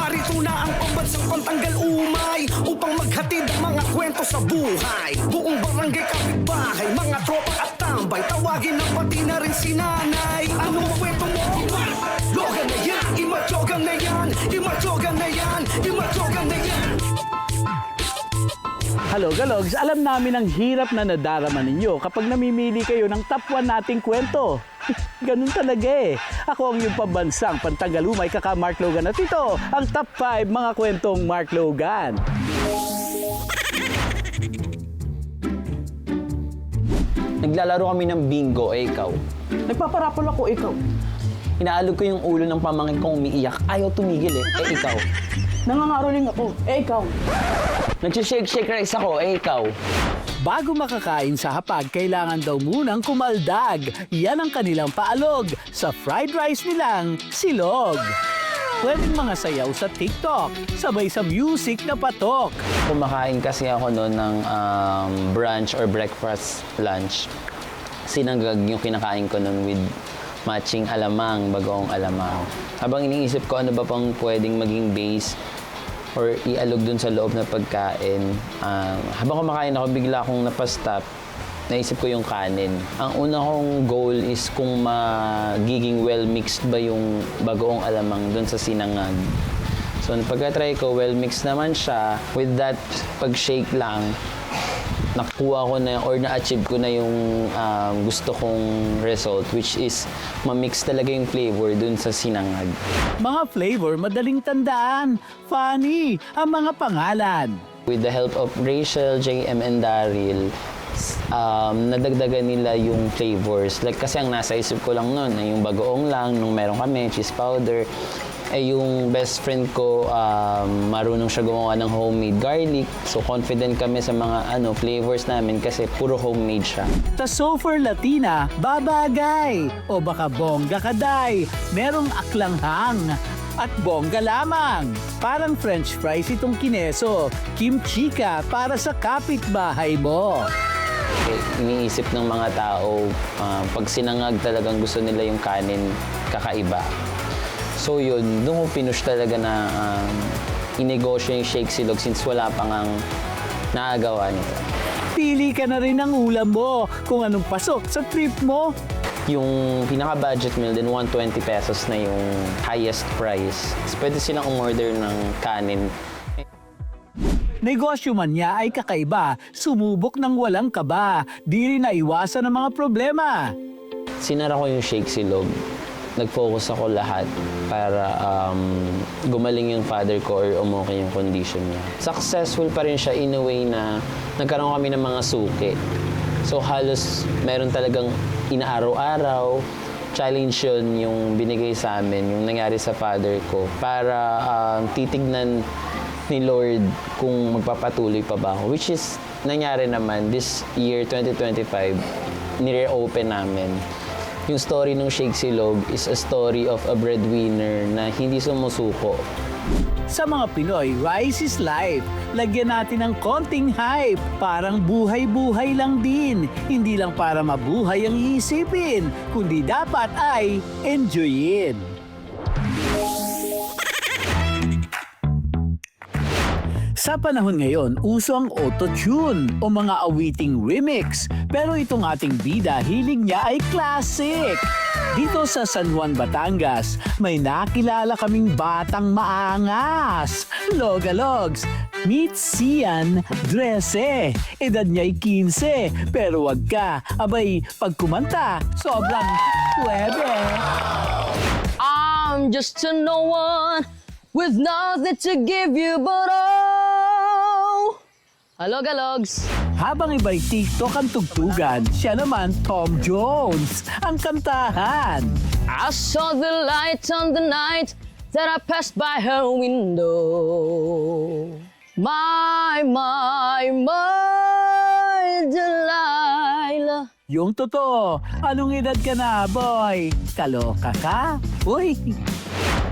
Narito na ang pambansang pantanggal umay Upang maghatid ang mga kwento sa buhay Buong barangay kapitbahay Mga tropa at tambay Tawagin na pati na rin si nanay Anong kwento mo? Logan na yan, imatyogan na yan Imatyogan Hello, Galogs. Alam namin ang hirap na nadarama ninyo kapag namimili kayo ng top 1 nating kwento. Ganun talaga eh. Ako ang yung pambansang pantagalumay kaka Mark Logan at ito ang top 5 mga kwentong Mark Logan. Naglalaro kami ng bingo, eh ikaw. Nagpaparapol ako, ikaw. Inaalog ko yung ulo ng pamangkin kong umiiyak. Ayaw tumigil eh. Eh ikaw. Nangangaroling ako, eh ikaw. Nagsishake-shake rice ako, eh ikaw. Bago makakain sa hapag, kailangan daw munang kumaldag. Yan ang kanilang paalog sa fried rice nilang silog. Pwedeng mga sayaw sa TikTok, sabay sa music na patok. Kumakain kasi ako noon ng um, brunch or breakfast lunch. Sinanggag yung kinakain ko noon with matching alamang, bagoong alamang. Habang iniisip ko ano ba pang pwedeng maging base or ialog dun sa loob na pagkain. um, habang kumakain ako, bigla akong napastop. Naisip ko yung kanin. Ang una kong goal is kung magiging well-mixed ba yung bagoong alamang dun sa sinangag. So, pagka-try ko, well-mixed naman siya. With that, pag-shake lang, nakuha ko na or na-achieve ko na yung um, gusto kong result which is ma-mix talaga yung flavor dun sa sinangag. Mga flavor madaling tandaan. Funny ang mga pangalan. With the help of Rachel, JM, and Daryl, um, nadagdagan nila yung flavors. Like, kasi ang nasa isip ko lang nun, ay yung bagoong lang, nung meron kami, cheese powder. Eh, yung best friend ko, um, marunong siya gumawa ng homemade garlic. So, confident kami sa mga ano flavors namin kasi puro homemade siya. Ta Sofer Latina, babagay. O baka bongga kaday, merong aklanghang. At bongga lamang. Parang french fries itong kineso. Kimchi ka para sa kapitbahay mo. Eh, iniisip ng mga tao, ah, pag sinangag talagang gusto nila yung kanin, kakaiba. So yun, doon ko pinush talaga na um, inegosyo yung shake silog since wala pang ang naagawa nila. Pili ka na rin ng ulam mo kung anong pasok sa trip mo. Yung pinaka-budget meal din, 120 pesos na yung highest price. Tapos pwede silang umorder ng kanin. Negosyo man niya ay kakaiba, sumubok ng walang kaba, di rin naiwasan ang mga problema. Sinara ko yung shake silog. Nag-focus ako lahat para um, gumaling yung father ko or umokay yung condition niya. Successful pa rin siya in a way na nagkaroon kami ng mga suki. So halos meron talagang inaaraw-araw. Challenge yun yung binigay sa amin, yung nangyari sa father ko para um, titignan ni Lord kung magpapatuloy pa ba ako. Which is, nangyari naman this year, 2025, nire-open namin. Yung story ng Shake Silog is a story of a breadwinner na hindi sumusuko. Sa mga Pinoy, rice is life. Lagyan natin ng konting hype. Parang buhay-buhay lang din. Hindi lang para mabuhay ang iisipin, kundi dapat ay enjoyin. Sa panahon ngayon, uso ang auto-tune o mga awiting remix. Pero itong ating bida, hilig niya ay classic. Dito sa San Juan, Batangas, may nakilala kaming batang maangas. Logalogs, meet Sian Drese. Edad niya'y 15, pero wag ka. Abay, pag kumanta, sobrang pwede. I'm just a no one with nothing to give you but all. Hello, galogs. Habang iba'y TikTok ang tugtugan, siya naman Tom Jones ang kantahan. I saw the light on the night that I passed by her window. My, my, my Delilah. Yung totoo, anong edad ka na, boy? Kaloka ka? Uy,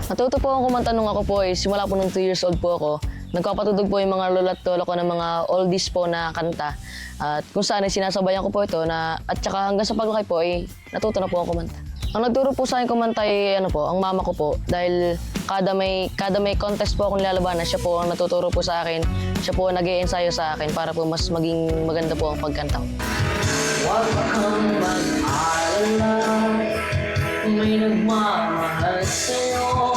Natuto po akong kumanta nung ako po is simula po nung 2 years old po ako. Nagpapatugtog po yung mga lola at lolo ko ng mga oldies po na kanta. At kung saan ay sinasabayan ko po ito na at saka hanggang sa paglaki po ay natuto na po ako kumanta. Ang nagturo po sa akin kumanta ay ano po, ang mama ko po dahil kada may kada may contest po akong lalabanan, siya po ang natuturo po sa akin. Siya po ang nag-iensayo sa akin para po mas maging maganda po ang pagkanta ko. Huwag kang mag-alala, may nagmamahal sa'yo,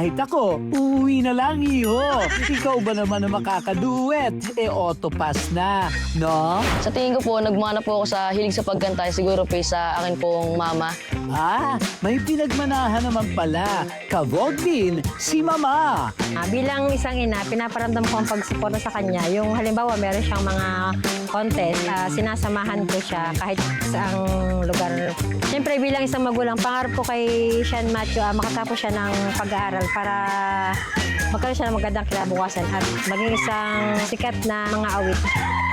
kahit ako, uuwi na lang iyo. Ikaw ba naman ang makakaduet? E autopass na, no? Sa tingin ko po, nagmana po ako sa hilig sa pagkanta, siguro po sa akin pong mama. Ah, may pinagmanahan naman pala. Kavog din si Mama. Ah, bilang isang ina, pinaparamdam ko ang pagsuporta sa kanya. Yung halimbawa, meron siyang mga contest, ah, sinasamahan ko siya kahit sa lugar. Siyempre, bilang isang magulang, pangarap ko kay Sean Matthew, ah, makatapos siya ng pag-aaral para magkaroon siya ng magandang kinabukasan at maging isang sikat na mga awit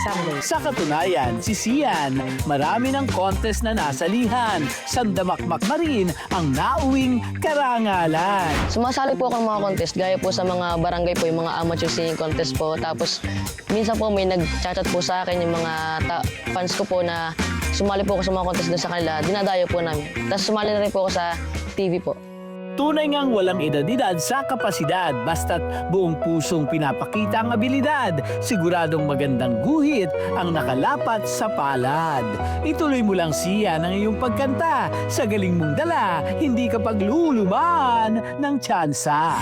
someday. Sa katunayan, si Sian, marami ng contest na nasalihan. Sandamakmak na rin ang nauwing karangalan. Sumasali po ako ng mga contest, gaya po sa mga barangay po, yung mga amateur singing contest po. Tapos, minsan po may nag-chat po sa akin yung mga ta- fans ko po na sumali po ako sa mga contest doon sa kanila. Dinadayo po namin. Tapos sumali na rin po ako sa TV po. Tunay ngang walang edad-edad sa kapasidad basta't buong pusong pinapakita ang abilidad. Siguradong magandang guhit ang nakalapat sa palad. Ituloy mo lang siya ng iyong pagkanta. Sa galing mong dala, hindi ka pagluluman ng tsansa.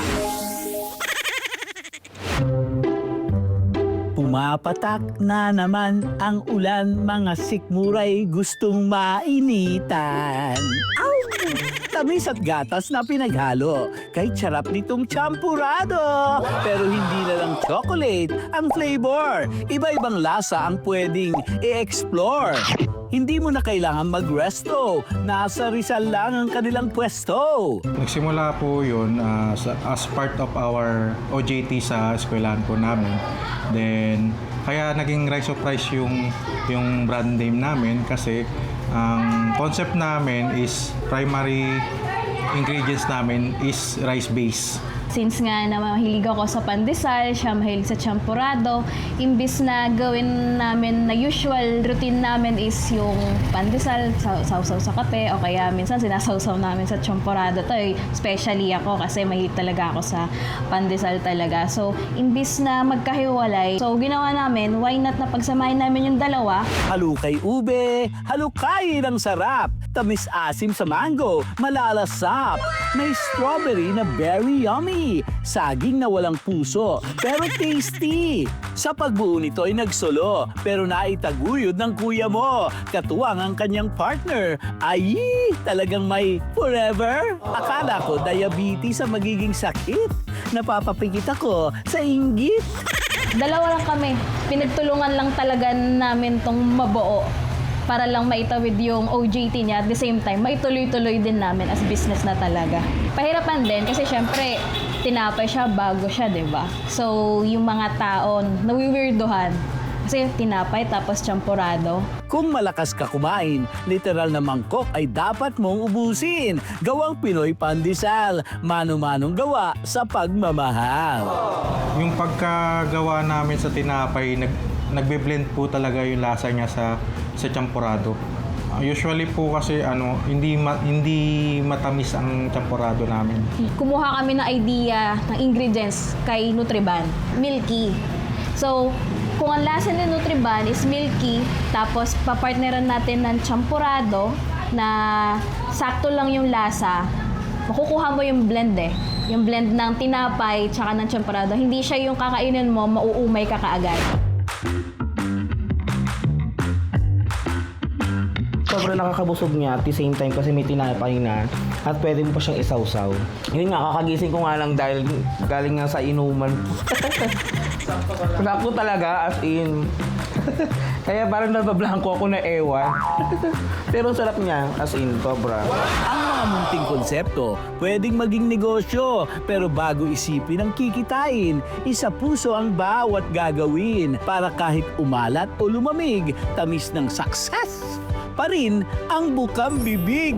Pumapatak na naman ang ulan, mga sikmuray gustong mainitan. Ow! Tamis at gatas na pinaghalo. Kahit sarap nitong champurado. Pero hindi na lang chocolate ang flavor. Iba-ibang lasa ang pwedeng i-explore. Hindi mo na kailangan magresto. Nasa Rizal lang ang kanilang pwesto. Nagsimula po yun sa- as part of our OJT sa eskwelahan po namin. Then, kaya naging Rise of Rice yung, yung brand name namin kasi ang concept namin is primary ingredients namin is rice base. Since nga na mahilig ako sa pandesal, siya mahilig sa champurado, imbis na gawin namin na usual routine namin is yung pandesal, sa- sausaw sa kape, o kaya minsan sinasawsaw namin sa champurado. To, eh, especially ako kasi mahilig talaga ako sa pandesal talaga. So, imbis na magkahiwalay, so ginawa namin, why not na pagsamahin namin yung dalawa, Halukay ube, halukay ng sarap. Tamis asim sa mango, malalasap. May strawberry na very yummy. Saging na walang puso, pero tasty. Sa pagbuo nito ay nagsolo, pero naitaguyod ng kuya mo. Katuwang ang kanyang partner. Ay, talagang may forever. Akala ko diabetes ang magiging sakit. Napapapikit ako sa inggit. Dalawa lang kami. Pinagtulungan lang talaga namin tong mabuo para lang maitawid yung OJT niya at the same time maituloy-tuloy din namin as business na talaga. Pahirapan din kasi syempre tinapay siya bago siya, 'di ba? So yung mga tao nawiwirdohan kasi tinapay tapos champurado. Kung malakas ka kumain, literal na mangkok ay dapat mong ubusin. Gawang Pinoy Pandesal, mano-manong gawa sa pagmamahal. Yung pagkagawa namin sa tinapay, nag, nagbe-blend po talaga yung lasa niya sa, sa champurado. Usually po kasi ano, hindi ma- hindi matamis ang champurado namin. Kumuha kami ng idea ng ingredients kay Nutriban, milky. So, kung ang lasa ni Nutriban is milky, tapos papartneran natin ng champurado na sakto lang yung lasa, makukuha mo yung blend eh. Yung blend ng tinapay tsaka ng champurado. Hindi siya yung kakainin mo, mauumay ka kaagad. Sobrang nakakabusog niya at the same time kasi may tinapay na at pwede mo pa siyang isawsaw. Yun nga, kakagising ko nga lang dahil galing nga sa inuman. Sakto talaga, as in. Kaya parang nabablanko ako na ewan. Pero sarap niya, as in, sobra. Ang mga munting konsepto, pwedeng maging negosyo. Pero bago isipin ang kikitain, isa puso ang bawat gagawin para kahit umalat o lumamig, tamis ng success pa rin ang bukang bibig.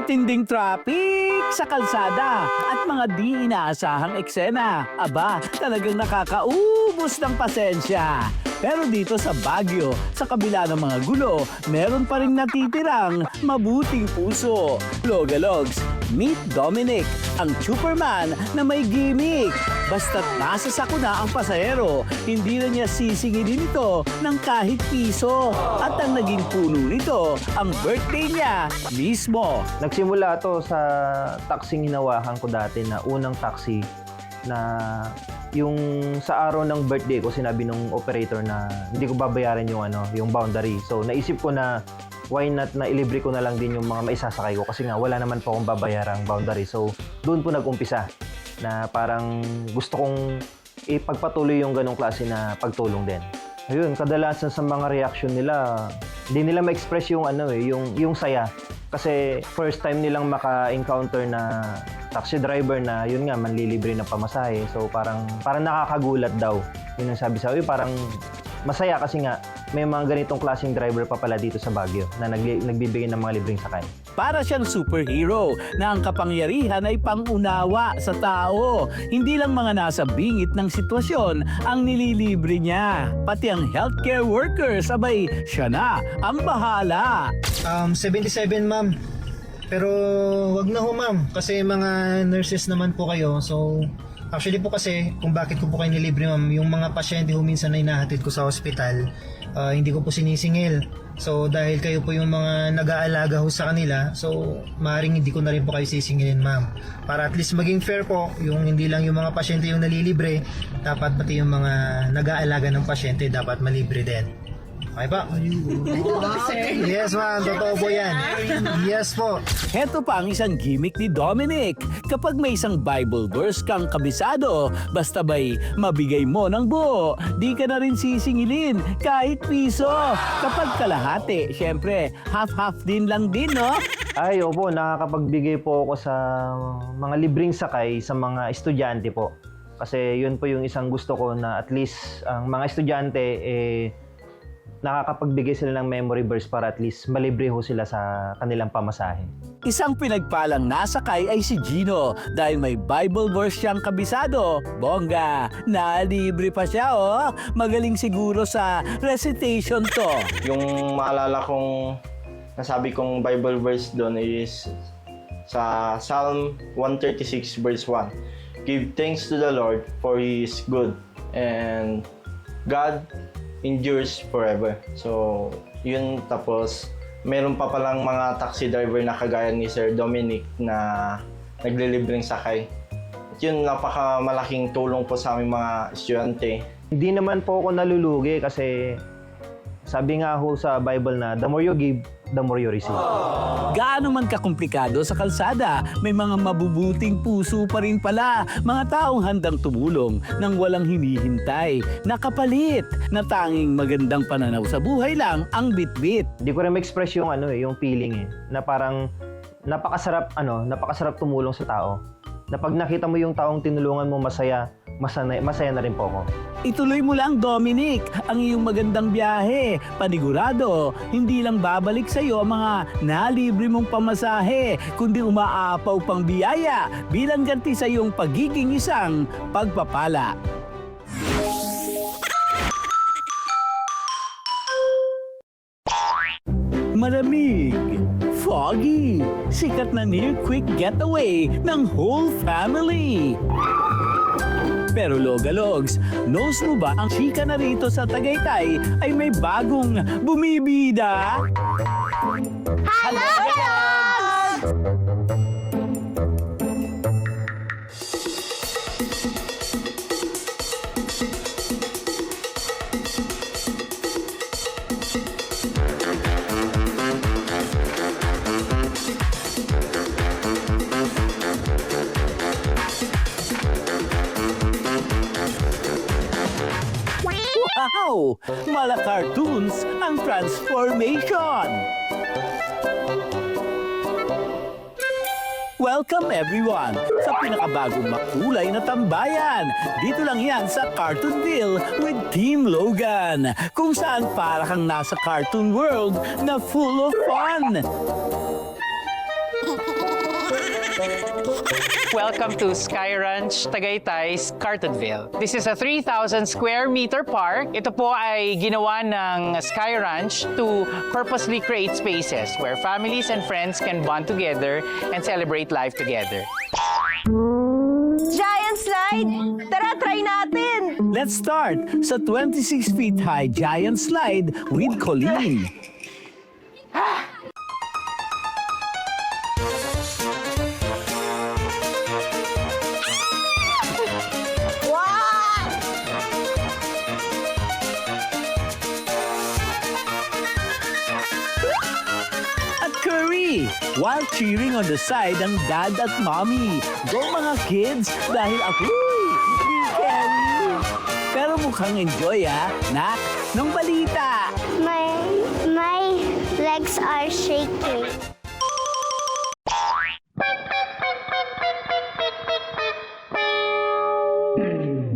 matinding traffic sa kalsada at mga di inaasahang eksena. Aba, talagang nakakaubos ng pasensya. Pero dito sa Baguio, sa kabila ng mga gulo, meron pa rin natitirang mabuting puso. Logalogs, meet Dominic, ang Superman na may gimmick. Basta't nasa sakuna ang pasahero, hindi na niya sisingilin ito ng kahit piso. At ang naging puno nito, ang birthday niya mismo. Nagsimula to sa taxing hinawakan ko dati na unang taxi na yung sa araw ng birthday ko sinabi nung operator na hindi ko babayaran yung ano, yung boundary. So naisip ko na why not na ilibre ko na lang din yung mga maisasakay ko kasi nga wala naman po akong babayarang boundary. So doon po nag-umpisa na parang gusto kong ipagpatuloy yung ganong klase na pagtulong din. Ayun, kadalasan sa mga reaction nila, hindi nila ma-express yung ano eh, yung yung saya. Kasi first time nilang maka-encounter na taxi driver na yun nga manlilibre ng pamasahe. So parang parang nakakagulat daw. Yun ang sabi sa parang masaya kasi nga may mga ganitong klaseng driver pa pala dito sa Baguio na nagli- nagbibigay ng mga libreng sakay. Para siyang superhero na ang kapangyarihan ay pangunawa sa tao. Hindi lang mga nasa bingit ng sitwasyon ang nililibre niya. Pati ang healthcare workers, abay, siya na ang bahala. Um, 77 ma'am. Pero wag na ho ma'am kasi mga nurses naman po kayo. So actually po kasi kung bakit ko po kayo nilibre ma'am, yung mga pasyente ho minsan na inahatid ko sa hospital, ah, hindi ko po sinisingil. So dahil kayo po yung mga nag-aalaga ho sa kanila, so maaaring hindi ko na rin po kayo sisingilin ma'am. Para at least maging fair po, yung hindi lang yung mga pasyente yung nalilibre, dapat pati yung mga nag-aalaga ng pasyente dapat malibre din. Okay ba? Yes ma'am, totoo po yan. Yes po. Heto pa ang isang gimmick ni Dominic. Kapag may isang Bible verse kang kabisado, basta ba'y mabigay mo ng buo, di ka na rin sisingilin kahit piso. Kapag kalahati, syempre, half-half din lang din, no? Ay, opo, nakakapagbigay po ako sa mga libreng sakay sa mga estudyante po. Kasi yun po yung isang gusto ko na at least ang mga estudyante eh nakakapagbigay sila ng memory verse para at least malibre ho sila sa kanilang pamasahe. Isang pinagpalang nasakay ay si Gino dahil may Bible verse siyang kabisado. Bongga, nalibre pa siya oh. Magaling siguro sa recitation to. Yung maalala kong nasabi kong Bible verse doon is sa Psalm 136 verse 1. Give thanks to the Lord for He is good and God endures forever. So, yun tapos meron pa palang mga taxi driver na kagaya ni Sir Dominic na naglilibreng sakay. At yun, napakamalaking tulong po sa aming mga estudyante Hindi naman po ako nalulugi kasi sabi nga ho sa Bible na the more you give, the more you receive. Gaano man kakomplikado sa kalsada, may mga mabubuting puso pa rin pala. Mga taong handang tumulong nang walang hinihintay. Nakapalit na tanging magandang pananaw sa buhay lang ang bitbit. Hindi ko rin ma-express yung ano eh, yung feeling eh, na parang napakasarap ano, napakasarap tumulong sa tao. Na pag nakita mo yung taong tinulungan mo masaya, masaya, masaya na rin po ako. Ituloy mo lang, Dominic, ang iyong magandang biyahe. Panigurado, hindi lang babalik sa iyo ang mga nalibre mong pamasahe, kundi umaapaw pang biyaya bilang ganti sa iyong pagiging isang pagpapala. Malamig, foggy, sikat na near quick getaway ng whole family. Pero Logalogs, knows mo ba ang chika na rito sa Tagaytay ay may bagong bumibida? Hello, Wow! Mala cartoons ang transformation! Welcome everyone sa pinakabagong makulay na tambayan. Dito lang yan sa Cartoonville with Team Logan. Kung saan para kang nasa cartoon world na full of fun. Welcome to Sky Ranch Tagaytay's Cartonville. This is a 3,000 square meter park. Ito po ay ginawa ng Sky Ranch to purposely create spaces where families and friends can bond together and celebrate life together. Giant slide! Tara, try natin! Let's start sa 26 feet high giant slide with Colleen. Curry while cheering on the side ang dad at mommy. Go mga kids dahil ako'y si Kerry. Pero mukhang enjoy ha, nak, nung balita. My my legs are shaking.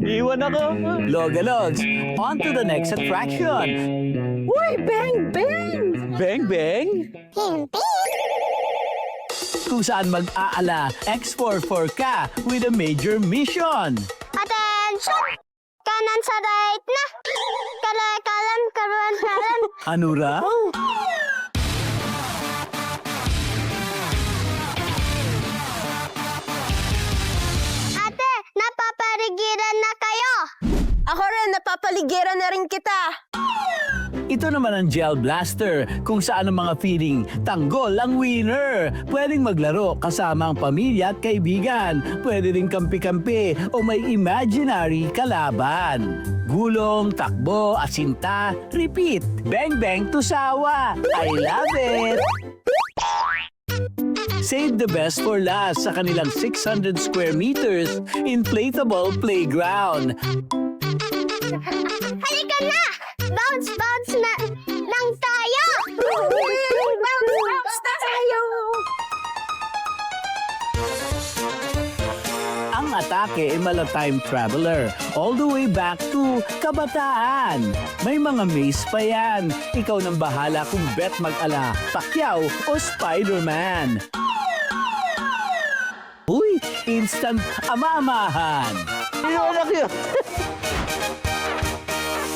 Iwan ako. Logalogs, on to the next attraction. Uy, bang, bang! Bang Bang? Kung saan mag-aala, X44 ka with a major mission. Attention! Kanan sa right na. Kalay kalan karuan kalan. Ano ra? Ate, napaparigiran na kayo. Ako rin, napapaligiran na rin kita. Ito naman ang Gel Blaster, kung saan ang mga feeling tanggol ang winner. Pwedeng maglaro kasama ang pamilya at kaibigan. Pwede rin kampi-kampi o may imaginary kalaban. Gulong, takbo, asinta, repeat. Bang bang to sawa. I love it! Save the best for last sa kanilang 600 square meters inflatable playground. Halika na! Bounce, bounce ay mala time traveler all the way back to kabataan. May mga maze pa yan. Ikaw nang bahala kung bet mag-ala, Pacquiao o Spider-Man. Uy, instant ama-amahan.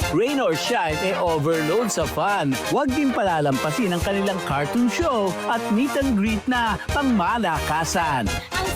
Rain or shine, eh overload sa fun. Huwag din palalampasin ang kanilang cartoon show at meet and greet na pangmalakasan. Ang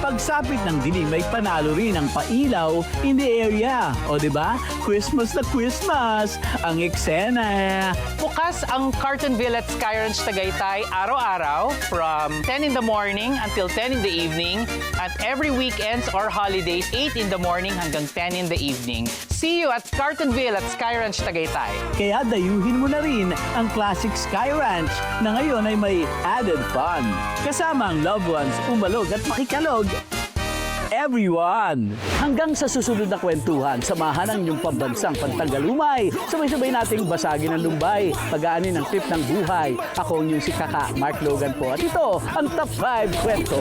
Pagsapit ng dilim may panalo rin ang pailaw in the area. O di ba? Christmas na Christmas! Ang eksena! Bukas ang Cartonville at Sky Ranch Tagaytay araw-araw from 10 in the morning until 10 in the evening at every weekends or holidays 8 in the morning hanggang 10 in the evening. See you at Cartonville at Sky Ranch Tagaytay. Kaya dayuhin mo na rin ang classic Sky Ranch na ngayon ay may added fun. Kasama ang loved ones, umalog at makikalog. Everyone! Hanggang sa susunod na kwentuhan, samahan ang inyong pambansang pantanggalumay. Sabay-sabay nating basagin ang lumbay, pag-aanin ang trip ng buhay. Ako ang inyong si Kaka, Mark Logan po. At ito, ang Top 5 Kwento.